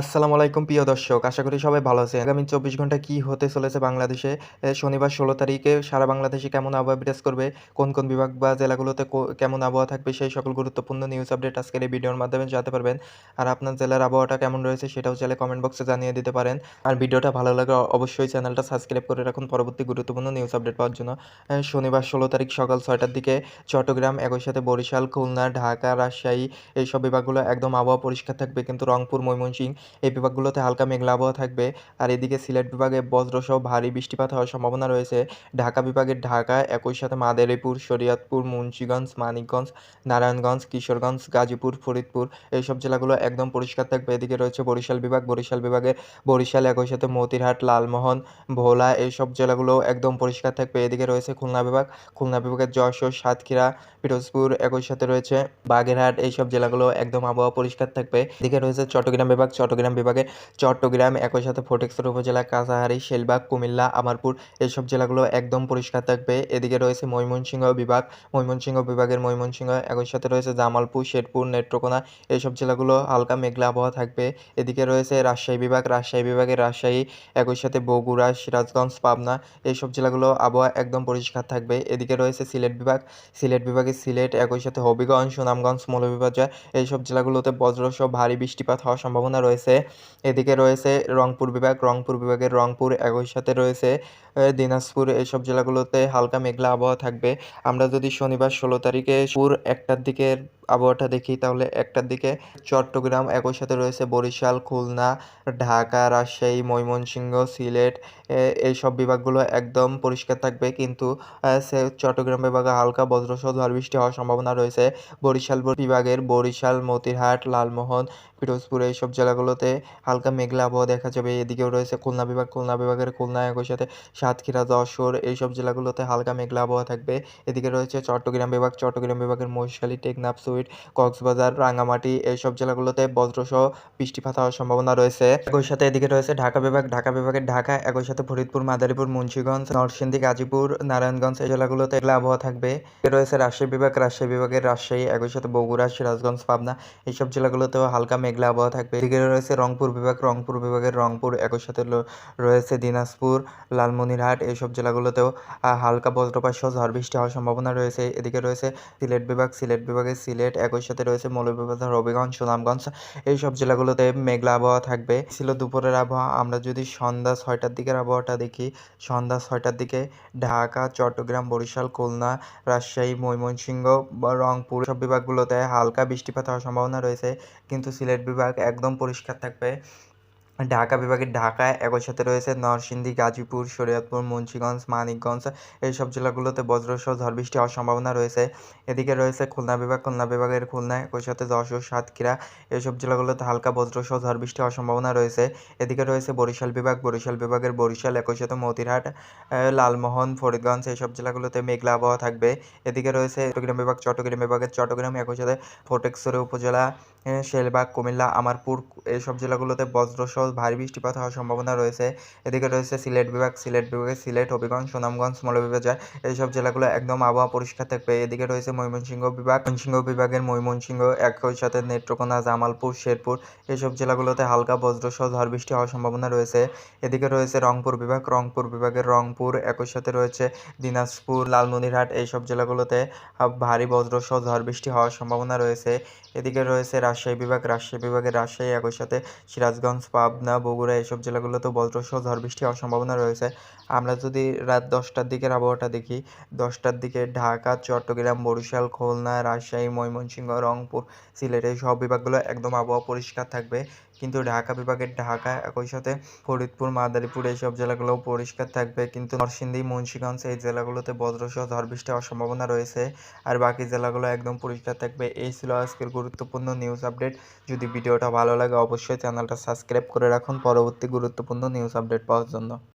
আসসালামু আলাইকুম, প্রিয় দর্শক। আশা করি সবাই ভালো আছেন। আগামী চব্বিশ ঘণ্টা কি হতে চলেছে বাংলাদেশে? শনিবার ষোলো তারিখে সারা বাংলাদেশে কেমন আবহাওয়া বিরাজ করবে? কোন কোন বিভাগ বা জেলাগুলোতে কেমন আবহাওয়া থাকবে? সেই সকল গুরুত্বপূর্ণ নিউজ আপডেট আজকের এই ভিডিওর মাধ্যমে জানতে পারবেন। আর আপনার জেলার আবহাওয়াটা কেমন রয়েছে সেটাও চাইলে কমেন্ট বক্সে জানিয়ে দিতে পারেন। আর ভিডিওটা ভালো লাগে অবশ্যই চ্যানেলটা সাবস্ক্রাইব করে রাখুন পরবর্তী গুরুত্বপূর্ণ নিউজ আপডেট পাওয়ার জন্য। শনিবার ষোলো তারিখ সকাল ছয়টার দিকে চট্টগ্রাম, একই সাথে বরিশাল, খুলনা, ঢাকা, রাজশাহী, এইসব বিভাগগুলো একদম আবহাওয়া পরিষ্কার থাকবে। কিন্তু রংপুর, ময়মনসিংহ এই বিভাগগুলোতে হালকা মেঘলা আবহাওয়া থাকবে। আর এদিকে সিলেট বিভাগে বজ্রসহ ভারী বৃষ্টিপাত হওয়ার সম্ভাবনা রয়েছে। ঢাকা বিভাগের ঢাকা, একই সাথে মাদারীপুর, শরীয়তপুর, মুন্সিগঞ্জ, মানিকগঞ্জ, নারায়ণগঞ্জ, কিশোরগঞ্জ, গাজীপুর, ফরিদপুর এইসব জেলাগুলো একদম পরিষ্কার থাকবে। এদিকে রয়েছে বরিশাল বিভাগ, বরিশাল বিভাগে বরিশাল, একই সাথে মতিরহাট, লালমোহন, ভোলা এইসব জেলাগুলো একদম পরিষ্কার থাকবে। এদিকে রয়েছে খুলনা বিভাগ, খুলনা বিভাগের যশোর, সাতক্ষীরা, পিরোজপুর, একই সাথে রয়েছে বাগেরহাট এইসব জেলাগুলো একদম আবহাওয়া পরিষ্কার থাকবে। এদিকে রয়েছে চট্টগ্রাম বিভাগ, চট্টগ্রাম বিভাগে। চট্টগ্রাম একই সাথে ফটিকছড়ি উপজেলা কাঁচাহারি শেলবাগ কুমিল্লা, আমারপুর এইসব জেলাগুলো একদম পরিষ্কার থাকবে। এদিকে রয়েছে ময়মনসিংহ বিভাগ। ময়মনসিংহ বিভাগের ময়মনসিংহ, একই সাথে রয়েছে জামালপুর, শেরপুর, নেত্রকোনা এইসব জেলাগুলো হালকা মেঘলা আবহাওয়া থাকবে। এদিকে রয়েছে রাজশাহী বিভাগ। রাজশাহী বিভাগের রাজশাহী, একই সাথে বগুড়া, সিরাজগঞ্জ, পাবনা এইসব জেলাগুলো আবহাওয়া একদম পরিষ্কার থাকবে। এদিকে রয়েছে সিলেট বিভাগ। সিলেট বিভাগে সিলেট, একই সাথে হবিগঞ্জ, সুনামগঞ্জ, মৌলভীবাজার এইসব জেলাগুলোতে বজ্রসহ ভারী বৃষ্টিপাত হওয়ার সম্ভাবনা রয়েছে। এদিকে রয়েছে রংপুর বিভাগ, রংপুর বিভাগের রংপুর একই সাথে রয়েছে দিনাজপুর এসব জেলাগুলোতে হালকা মেঘলা আবহাওয়া থাকবে। আমরা যদি শনিবার ষোলো তারিখে পুর একটার দিকের আবহাওয়াটা দেখি, তাহলে একটার দিকে চট্টগ্রাম একই সাথে রয়েছে বরিশাল, খুলনা, ঢাকা, রাজশাহী, ময়মনসিংহ, সিলেট এইসব বিভাগগুলো একদম পরিষ্কার থাকবে। কিন্তু সে চট্টগ্রাম বিভাগে হালকা বজ্রসহ ঝড় বৃষ্টি হওয়ার সম্ভাবনা রয়েছে। বরিশাল বিভাগের বরিশাল, মতিরহাট, লালমোহন, পিরোজপুর এইসব জেলাগুলোতে হালকা মেঘলা আবহাওয়া দেখা যাবে। এদিকেও রয়েছে খুলনা বিভাগ, খুলনা বিভাগের খুলনা একই সাথে সাতক্ষীরা, যশোর এইসব জেলাগুলোতে হালকা মেঘলা আবহাওয়া থাকবে। এদিকে রয়েছে চট্টগ্রাম বিভাগ, চট্টগ্রাম বিভাগের মহেশখালী, টেকনাফ সুইট কক্সবাজার, রাঙ্গামাটি এইসব জেলাগুলোতে বজ্রসহ বৃষ্টিপাত হওয়ার সম্ভাবনা রয়েছে। একই সাথে এদিকে রয়েছে ঢাকা বিভাগ, ঢাকা বিভাগের ঢাকা, একই সাথে ফরিদপুর, মাদারীপুর, মুন্সিগঞ্জ, নরসিংদী, গাজীপুর, নারায়ণগঞ্জ এই জেলাগুলোতে মেঘলা আবহাওয়া থাকবে। রয়েছে রাজশাহী বিভাগ, রাজশাহী বিভাগের রাজশাহী, একই সাথে বগুড়া, সিরাজগঞ্জ, পাবনা এইসব জেলাগুলোতেও হালকা মেঘলা আবহাওয়া থাকবে। এদিকে রয়েছে রংপুর বিভাগ, রংপুর বিভাগের রংপুর, একই সাথে রয়েছে দিনাজপুর, লালমনিরহাট এইসব জেলাগুলোতেও হালকা বজ্রপাত সহ ঝড় বৃষ্টি হওয়ার সম্ভাবনা রয়েছে। এদিকে রয়েছে সিলেট বিভাগ, সিলেট বিভাগের সিলেট একই সাথে রয়েছে মৌলভীবাজার, হবিগঞ্জ, সুনামগঞ্জ। এইসব জেলাগুলোতে মেঘলা আবহাওয়া থাকবে। ছিল দুপুরের আবহাওয়া। আমরা যদি সন্ধ্যা ছয়টার দিকের আবহাওয়াটা দেখি, সন্ধ্যা ছয়টার দিকে ঢাকা, চট্টগ্রাম, বরিশাল, খুলনা, রাজশাহী, ময়মনসিংহ রংপুর সব বিভাগগুলোতে হালকা বৃষ্টিপাত হওয়ার সম্ভাবনা রয়েছে। কিন্তু সিলেট বিভাগ একদম পরিষ্কার থাকবে। ঢাকা বিভাগের ঢাকায় একই সাথে রয়েছে নরসিংদী, গাজীপুর, শরীয়তপুর, মুন্সিগঞ্জ, মানিকগঞ্জ, এইসব জেলাগুলোতে বজ্রসহ ঝড় বৃষ্টি হওয়ার সম্ভাবনা রয়েছে। এদিকে রয়েছে খুলনা বিভাগ, খুলনা বিভাগের খুলনা একই সাথে যশোর, সাতক্ষীরা এইসব জেলাগুলোতে হালকা বজ্রসহ ঝড় বৃষ্টি হওয়ার সম্ভাবনা রয়েছে। এদিকে রয়েছে বরিশাল বিভাগ, বরিশাল বিভাগের বরিশাল, একই সাথে মতিরহাট লালমোহন, ফরিদগঞ্জ এইসব জেলাগুলোতে মেঘলা আবহাওয়া থাকবে। এদিকে রয়েছে চট্টগ্রাম বিভাগ, চট্টগ্রাম বিভাগের চট্টগ্রাম একই সাথে ফটেকছড়ি উপজেলা শেলবাগ, কুমিল্লা, আমারপুর এইসব জেলাগুলোতে বজ্রসহ ভারী বৃষ্টিপাত হওয়ার সম্ভাবনা রয়েছে। এদিকে রয়েছে সিলেট বিভাগ, সিলেট বিভাগে সিলেট, হবিগঞ্জ, সুনামগঞ্জ, মৌলভীবাজার, এইসব জেলাগুলো একদম আবহাওয়া পরিষ্কার থাকবে। এদিকে রয়েছে ময়মনসিংহ বিভাগ, ময়মনসিংহ বিভাগের ময়মনসিংহ, একই সাথে নেত্রকোনা, জামালপুর, শেরপুর, এইসব জেলাগুলোতে হালকা বজ্রসহ ঝড় বৃষ্টি হওয়ার সম্ভাবনা রয়েছে। এদিকে রয়েছে রংপুর বিভাগ, রংপুর বিভাগের রংপুর, একই সাথে রয়েছে দিনাজপুর, লালমনিরহাট, এইসব জেলাগুলোতে ভারী বজ্রসহ ঝড় বৃষ্টি হওয়ার সম্ভাবনা রয়েছে। এদিকে রয়েছে রাজশাহী বিভাগ, রাজশাহী বিভাগের রাজশাহী, একই সাথে সিরাজগঞ্জ পাবনা, বগুড়া এসব জেলাগুলোতে বজ্রসহ ঝড় বৃষ্টি হওয়ার সম্ভাবনা রয়েছে। আমরা যদি রাত দশটার দিকের আবহাওয়াটা দেখি, দশটার দিকে ঢাকা, চট্টগ্রাম, বরিশাল, খুলনা, রাজশাহী, ময়মনসিংহ, রংপুর, সিলেট, এই সব বিভাগগুলো একদম আবহাওয়া পরিষ্কার থাকবে। কিন্তু ঢাকা বিভাগের ঢাকা একই সাথে ফরিদপুর, মাদারীপুর এইসব জেলাগুলো পরিষ্কার থাকবে। কিন্তু নরসিংদী, মুন্সিগঞ্জ এই জেলাগুলোতে বজ্রসহ ঝড় হওয়ার সম্ভাবনা রয়েছে। আর বাকি জেলাগুলো একদম পরিষ্কার থাকবে। এই ছিল আজকের গুরুত্বপূর্ণ নিউজ আপডেট যদি ভিডিওটা ভালো লাগে, অবশ্যই চ্যানেলটা সাবস্ক্রাইব করে রাখুন। পরবর্তী গুরুত্বপূর্ণ নিউজ আপডেট পাওয়ার জন্য।